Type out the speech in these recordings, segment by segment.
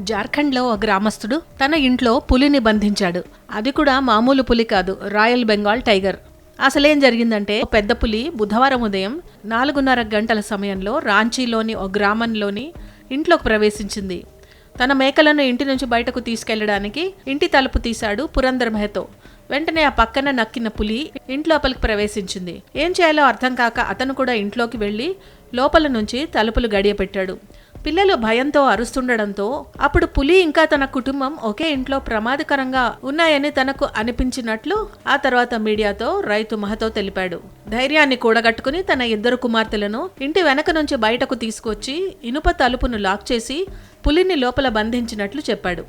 జార్ఖండ్లో ఓ గ్రామస్తుడు తన ఇంట్లో పులిని బంధించాడు. అది కూడా మామూలు పులి కాదు రాయల్ బెంగాల్ టైగర్. అసలేం జరిగిందంటే పెద్ద పులి బుధవారం ఉదయం నాలుగున్నర గంటల సమయంలో రాంచీలోని ఓ గ్రామంలోని ఇంట్లోకి ప్రవేశించింది. తన మేకలను ఇంటి నుంచి బయటకు తీసుకెళ్ళడానికి ఇంటి తలుపు తీశాడు పురందర్ మెహతో. వెంటనే ఆ పక్కన నక్కిన పులి ఇంట్లోపలికి ప్రవేశించింది. ఏం చేయాలో అర్థం కాక అతను కూడా ఇంట్లోకి వెళ్ళి లోపల నుంచి తలుపులు గడియపెట్టాడు. పిల్లలు భయంతో అరుస్తుండడంతో అప్పుడు పులి ఇంకా తన కుటుంబం ఒకే ఇంట్లో ప్రమాదకరంగా ఉన్నాయని తనకు అనిపించినట్లు ఆ తర్వాత మీడియాతో రైతు మహతో తెలిపాడు. ధైర్యాన్ని కూడగట్టుకుని తన ఇద్దరు కుమార్తెలను ఇంటి వెనక నుంచి బయటకు తీసుకొచ్చి ఇనుప తలుపును లాక్ చేసి పులిని లోపల బంధించినట్లు చెప్పాడు.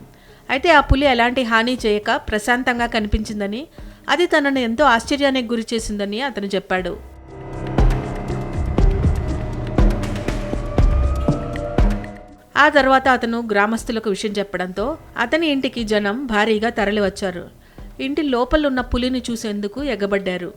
అయితే ఆ పులి ఎలాంటి హాని చేయక ప్రశాంతంగా కనిపించిందని అది తనను ఎంతో ఆశ్చర్యానికి గురి చేసిందని అతను చెప్పాడు. ఆ తర్వాత అతను గ్రామస్తులకు విషయం చెప్పడంతో అతని ఇంటికి జనం భారీగా తరలివచ్చారు. ఇంటి లోపలున్న పులిని చూసేందుకు ఎగబడ్డారు.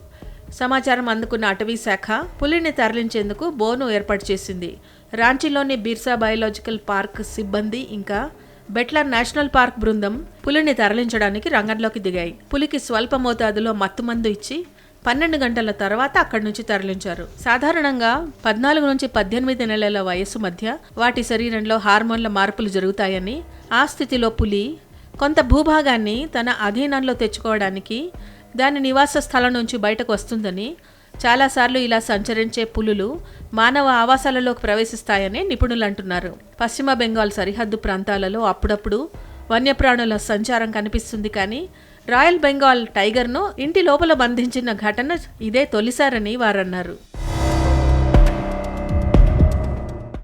సమాచారం అందుకున్న అటవీ శాఖ పులిని తరలించేందుకు బోను ఏర్పాటు చేసింది. రాంచీలోని బిర్సా బయోలాజికల్ పార్క్ సిబ్బంది ఇంకా బెట్లా నేషనల్ పార్క్ బృందం పులిని తరలించడానికి రంగంలోకి దిగాయి. పులికి స్వల్ప మోతాదులో మత్తుమందు ఇచ్చి పన్నెండు గంటల తర్వాత అక్కడి నుంచి తరలించారు. సాధారణంగా పద్నాలుగు నుంచి పద్దెనిమిది నెలల వయస్సు మధ్య వాటి శరీరంలో హార్మోన్ల మార్పులు జరుగుతాయని ఆ స్థితిలో పులి కొంత భూభాగాన్ని తన అధీనంలో తెచ్చుకోవడానికి దాని నివాస స్థలం నుంచి బయటకు వస్తుందని చాలాసార్లు ఇలా సంచరించే పులులు మానవ ఆవాసాలలోకి ప్రవేశిస్తాయని నిపుణులు అంటున్నారు. పశ్చిమ బెంగాల్ సరిహద్దు ప్రాంతాలలో అప్పుడప్పుడు వన్యప్రాణుల సంచారం కనిపిస్తుంది కానీ రాయల్ బెంగాల్ టైగర్ను ఇంటి లోపల బంధించిన ఘటన ఇదే తొలిసారని వారన్నారు.